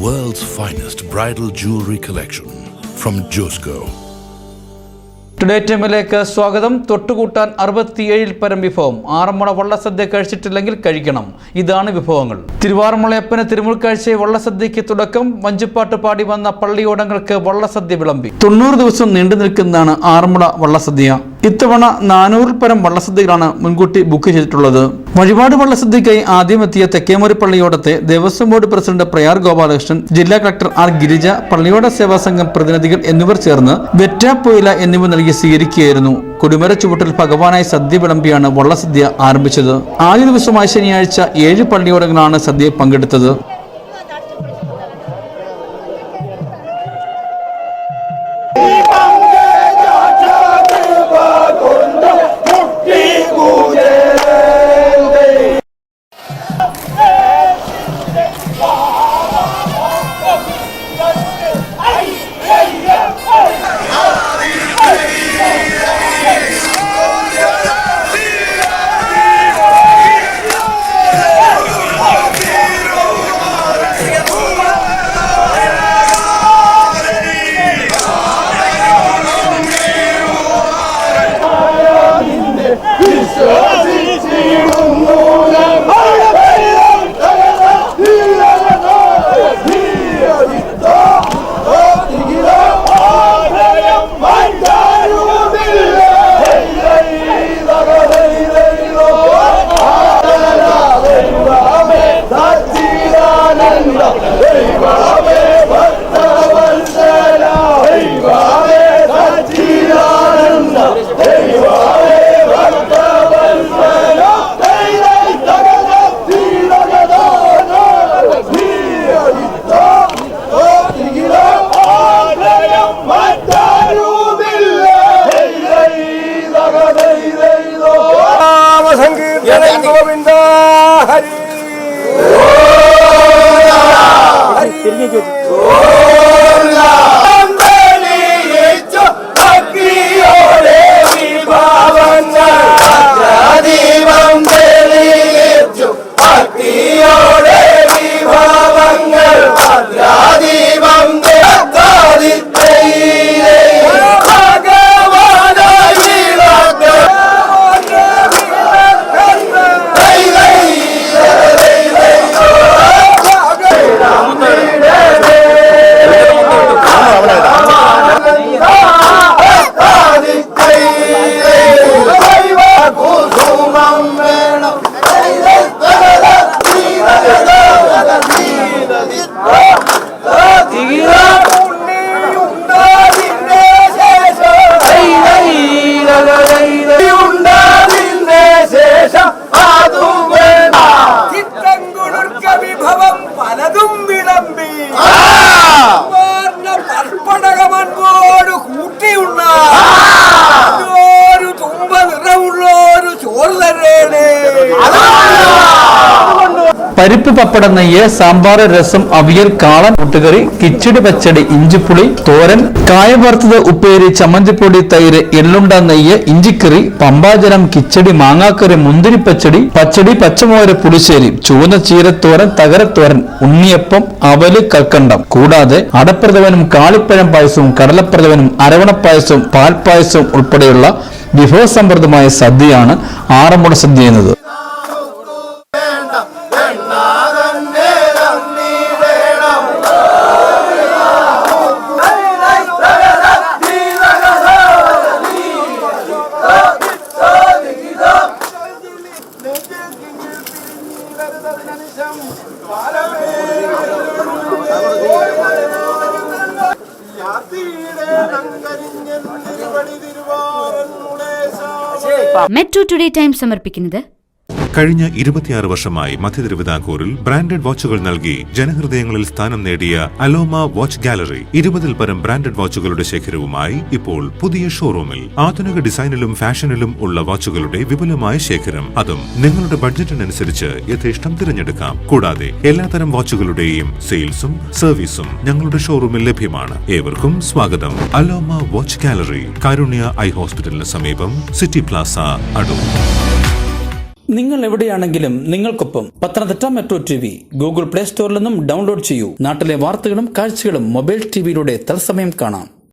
finest bridal jewelry collection from Josco. Today ടൈമിലേക്ക് സ്വാഗതം. തൊട്ടുകൂട്ടാൻ അറുപത്തിയേഴിൽ പരം വിഭവം. ആറന്മുള വള്ളസദ്യ കഴിച്ചിട്ടില്ലെങ്കിൽ കഴിക്കണം. ഇതാണ് വിഭവങ്ങൾ. തിരുവാറന്മുളയപ്പന് തിരുമുൾക്കാഴ്ചയെ വള്ളസദ്യയ്ക്ക് തുടക്കം. വഞ്ചിപ്പാട്ട് പാടി വന്ന പള്ളിയോടങ്ങൾക്ക് വള്ളസദ്യ വിളമ്പി. തൊണ്ണൂറ് ദിവസം നീണ്ടു നിൽക്കുന്നതാണ് ആറന്മുള വള്ളസദ്യ. ഇത്തവണ നാനൂറിൽ പരം വള്ളസദ്യകളാണ് മുൻകൂട്ടി ബുക്ക് ചെയ്തിട്ടുള്ളത്. വഴിപാട് വള്ളസദ്യക്കായി ആദ്യം എത്തിയ തെക്കേമുറി പള്ളിയോടത്തെ ദേവസ്വം ബോർഡ് പ്രസിഡന്റ് പ്രയാർ ഗോപാലകൃഷ്ണൻ ജില്ലാ കളക്ടർ ആർ ഗിരിജ പള്ളിയോട സേവാ സംഘം പ്രതിനിധികൾ എന്നിവർ ചേർന്ന് വെറ്റാപ്പൊയില എന്നിവ നൽകി സ്വീകരിക്കുകയായിരുന്നു. കൊടിമര ചുവട്ടിൽ ഭഗവാനായി സദ്യ വിളമ്പിയാണ് വള്ളസദ്യ ആരംഭിച്ചത്. ആദ്യ ദിവസമായ ശനിയാഴ്ച ഏഴ് പള്ളിയോടങ്ങളാണ് സദ്യ പങ്കെടുത്തത്. গোবিন্দ dónde? പരിപ്പ് പപ്പടം നെയ്യ് സാമ്പാർ രസം അവിയൽ കാളൻ കൂട്ടുകറി കിച്ചടി പച്ചടി ഇഞ്ചിപ്പുളി തോരൻ കായ വറുത്തത് ഉപ്പേരി ചമ്മന്തിപ്പൊടി തൈര് എള്ളുണ്ട നെയ്യ് ഇഞ്ചിക്കറി പമ്പാജലം കിച്ചടി മാങ്ങാക്കറി മുന്തിരി പച്ചടി പച്ചമോര് പുളിശ്ശേരി ചുവന്ന ചീരത്തോരൻ തകരത്തോരൻ ഉണ്ണിയപ്പം അവൽ കൽക്കണ്ടം. കൂടാതെ അടപ്രഥവനും കാളിപ്പഴം പായസവും കടലപ്രഥവനും അരവണപ്പായസവും പാൽപ്പായസവും ഉൾപ്പെടെയുള്ള വിഭവസമൃദ്ധമായ സദ്യയാണ് ആറന്മുള സദ്യ എന്നത്. മെട്രോ ടുഡേ ടൈം സമർപ്പിക്കുന്നത് കഴിഞ്ഞ ഇരുപത്തിയാറ് വർഷമായി മധ്യ തിരുവിതാംകൂറിൽ ബ്രാൻഡഡ് വാച്ചുകൾ നൽകി ജനഹൃദയങ്ങളിൽ സ്ഥാനം നേടിയ അലോമ വാച്ച് ഗാലറി ഇരുപതിൽ പരം ബ്രാൻഡഡ് വാച്ചുകളുടെ ശേഖരവുമായി ഇപ്പോൾ പുതിയ ഷോറൂമിൽ ആധുനിക ഡിസൈനിലും ഫാഷനിലും ഉള്ള വാച്ചുകളുടെ വിപുലമായ ശേഖരം. അതും നിങ്ങളുടെ ബഡ്ജറ്റിനനുസരിച്ച് യഥേഷ്ടം തിരഞ്ഞെടുക്കാം. കൂടാതെ എല്ലാത്തരം വാച്ചുകളുടെയും സെയിൽസും സർവീസും ഞങ്ങളുടെ ഷോറൂമിൽ ലഭ്യമാണ്. ഏവർക്കും സ്വാഗതം. Aloma watch gallery Karunya eye ഹോസ്പിറ്റലിന് സമീപം സിറ്റി പ്ലാസ അടൂർ. നിങ്ങൾ എവിടെയാണെങ്കിലും നിങ്ങൾക്കൊപ്പം Pathanamthitta metro T V Google play സ്റ്റോറിൽ നിന്നും ഡൗൺലോഡ് ചെയ്യൂ. നാട്ടിലെ വാർത്തകളും കാഴ്ചകളും മൊബൈൽ ടിവിയിലൂടെ തത്സമയം കാണാം.